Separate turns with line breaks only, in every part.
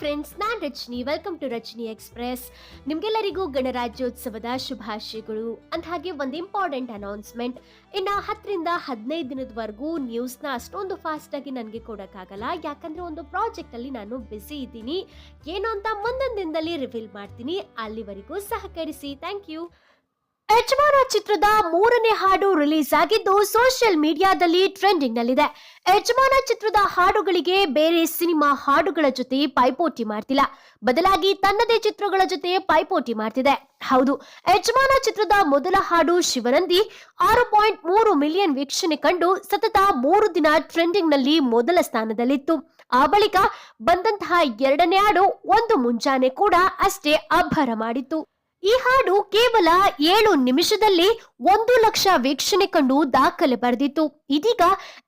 Friends ನಾನು Rajani. Welcome to Rajani express ನಿಮಗೆಲ್ಲರಿಗೂ ಗಣರಾಜ್ಯೋತ್ಸವದ ಶುಭಾಶಯಗಳು. ಅಂತ ಹಾಗೆ ಒಂದು ಇಂಪಾರ್ಟೆಂಟ್ ಅನೌನ್ಸ್ಮೆಂಟ್ ಇನ್ನು ಹತ್ತರಿಂದ ಹದಿನೈದು ದಿನದವರೆಗೂ ನ್ಯೂಸ್ನ ಅಷ್ಟೊಂದು ಫಾಸ್ಟಾಗಿ ನನಗೆ ಕೊಡೋಕ್ಕಾಗಲ್ಲ. ಯಾಕಂದರೆ ಒಂದು ಪ್ರಾಜೆಕ್ಟಲ್ಲಿ ನಾನು ಬ್ಯುಸಿ ಇದ್ದೀನಿ. ಏನು ಅಂತ ಮುಂದಿನ ದಿನದಲ್ಲಿ ರಿವೀಲ್ ಮಾಡ್ತೀನಿ. ಅಲ್ಲಿವರೆಗೂ ಸಹಕರಿಸಿ. ಥ್ಯಾಂಕ್ ಯು ಯಜಮಾನ ಚಿತ್ರದ ಮೂರನೇ ಹಾಡು ರಿಲೀಸ್ ಆಗಿದ್ದು ಸೋಷಿಯಲ್ ಮೀಡಿಯಾದಲ್ಲಿ ಟ್ರೆಂಡಿಂಗ್ ನಲ್ಲಿದೆ ಯಜಮಾನ ಚಿತ್ರದ ಹಾಡುಗಳಿಗೆ ಬೇರೆ ಸಿನಿಮಾ ಹಾಡುಗಳ ಜೊತೆ ಪೈಪೋಟಿ ಮಾಡ್ತಿಲ್ಲ. ಬದಲಾಗಿ ತನ್ನದೇ ಚಿತ್ರಗಳ ಜೊತೆ ಪೈಪೋಟಿ ಮಾಡ್ತಿದೆ. ಹೌದು, ಯಜಮಾನ ಚಿತ್ರದ ಮೊದಲ ಹಾಡು ಶಿವನಂದಿ, ಆರು ಪಾಯಿಂಟ್ ಮೂರು ಮಿಲಿಯನ್ ವೀಕ್ಷಣೆ ಕಂಡು ಸತತ ಮೂರು ದಿನ ಟ್ರೆಂಡಿಂಗ್ನಲ್ಲಿ ಮೊದಲ ಸ್ಥಾನದಲ್ಲಿತ್ತು. ಆ ಬಳಿಕ ಬಂದಂತಹ ಎರಡನೇ ಹಾಡು ಒಂದು ಮುಂಜಾನೆ ಕೂಡ ಅಷ್ಟೇ ಅಬ್ಬರ ಮಾಡಿತ್ತು. ಈ ಹಾಡು ಕೇವಲ ಏಳು ನಿಮಿಷದಲ್ಲಿ ಒಂದು ಲಕ್ಷ ವೀಕ್ಷಣೆ ಕಂಡು ದಾಖಲೆ ಬರೆದಿತ್ತು ಇದೀಗ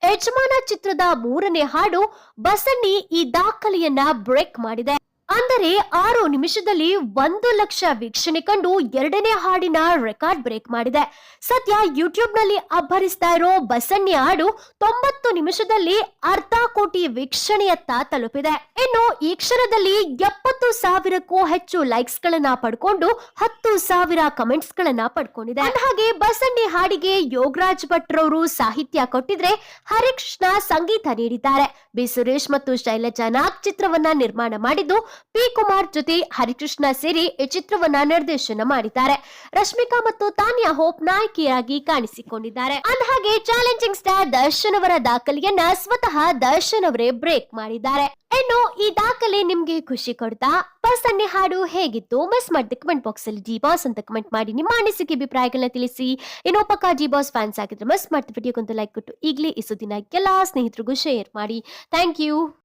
ಯಜಮಾನ ಚಿತ್ರದ ಮೂರನೇ ಹಾಡು ಬಸಣ್ಣಿ ಈ ದಾಖಲೆಯನ್ನ ಬ್ರೇಕ್ ಮಾಡಿದೆ. ಅಂದರೆ ಆರು ನಿಮಿಷದಲ್ಲಿ ಒಂದು ಲಕ್ಷ ವೀಕ್ಷಣೆ ಕಂಡು ಎರಡನೇ ಹಾಡಿನ ರೆಕಾರ್ಡ್ ಬ್ರೇಕ್ ಮಾಡಿದೆ. ಸದ್ಯ ಯೂಟ್ಯೂಬ್ನಲ್ಲಿ ಅಬ್ಬರಿಸ್ತಾ ಇರೋ ಬಸಣ್ಣಿ ಹಾಡು ತೊಂಬತ್ತು ನಿಮಿಷದಲ್ಲಿ ಅರ್ಧ ಕೋಟಿ ವೀಕ್ಷಣೆಯತ್ತ ತಲುಪಿದೆ. ಇನ್ನು ಈ ಕ್ಷಣದಲ್ಲಿ ಎಪ್ಪತ್ತು ಸಾವಿರಕ್ಕೂ ಹೆಚ್ಚು ಲೈಕ್ಸ್ ಗಳನ್ನ ಪಡ್ಕೊಂಡು ಹತ್ತು ಸಾವಿರ ಕಮೆಂಟ್ಸ್ ಗಳನ್ನ ಪಡ್ಕೊಂಡಿದೆ. ಹಾಗೆ ಬಸಣ್ಣಿ ಹಾಡಿಗೆ ಯೋಗರಾಜ್ ಭಟ್ರವರು ಸಾಹಿತ್ಯ ಕೊಟ್ಟಿದ್ರೆ ಹರಿಕೃಷ್ಣ ಸಂಗೀತ ನೀಡಿದ್ದಾರೆ. ಬಿ ಸುರೇಶ್ ಮತ್ತು ಶೈಲಜಾ ನಾಗ್ ಚಿತ್ರವನ್ನ ನಿರ್ಮಾಣ ಮಾಡಿದ್ದು ಪಿ ಕುಮಾರ್ ಜೊತೆ ಹರಿಕೃಷ್ಣ ಸೇರಿ ಈ ಚಿತ್ರವನ್ನ ನಿರ್ದೇಶನ ಮಾಡಿದ್ದಾರೆ. ರಶ್ಮಿಕಾ ಮತ್ತು ತಾನಿಯಾ ಹೋಪ್ ನಾಯಕಿಯಾಗಿ ಕಾಣಿಸಿಕೊಂಡಿದ್ದಾರೆ. ಅಂದಹಾಗೆ ಚಾಲೆಂಜಿಂಗ್ ಸ್ಟಾರ್ ದರ್ಶನ್ ಅವರ ದಾಖಲೆಯನ್ನ ಸ್ವತಃ ದರ್ಶನ್ ಅವರೇ ಬ್ರೇಕ್ ಮಾಡಿದ್ದಾರೆ. ಇನ್ನು ಈ ದಾಖಲೆ ನಿಮ್ಗೆ ಖುಷಿ ಕೊಡ್ತಾ? ಪರ್ಸನ್ನೆ ಹಾಡು ಹೇಗಿತ್ತು? ಮಿಸ್ ಮಾಡಿದ ಕಮೆಂಟ್ ಬಾಕ್ಸ್ ಅಲ್ಲಿ ಜಿ ಬಾಸ್ ಅಂತ ಕಮೆಂಟ್ ಮಾಡಿ. ನಿಮ್ಮ ಅನಿಸಿಕೆ, ಅಭಿಪ್ರಾಯಗಳನ್ನ ತಿಳಿಸಿ. ಇನ್ನು ಪಕ್ಕ ಜಿ ಬಾಸ್ ಫ್ಯಾನ್ಸ್ ಆಗಿದ್ರೆ ಮಿಸ್ ಮಾಡ್ತಾ ವಿಡಿಯೋಗೊಂದು ಲೈಕ್ ಕೊಟ್ಟು ಈಗಲೇ ಈ ದಿನ ಎಲ್ಲಾ ಸ್ನೇಹಿತರಿಗೂ ಶೇರ್ ಮಾಡಿ. Thank you.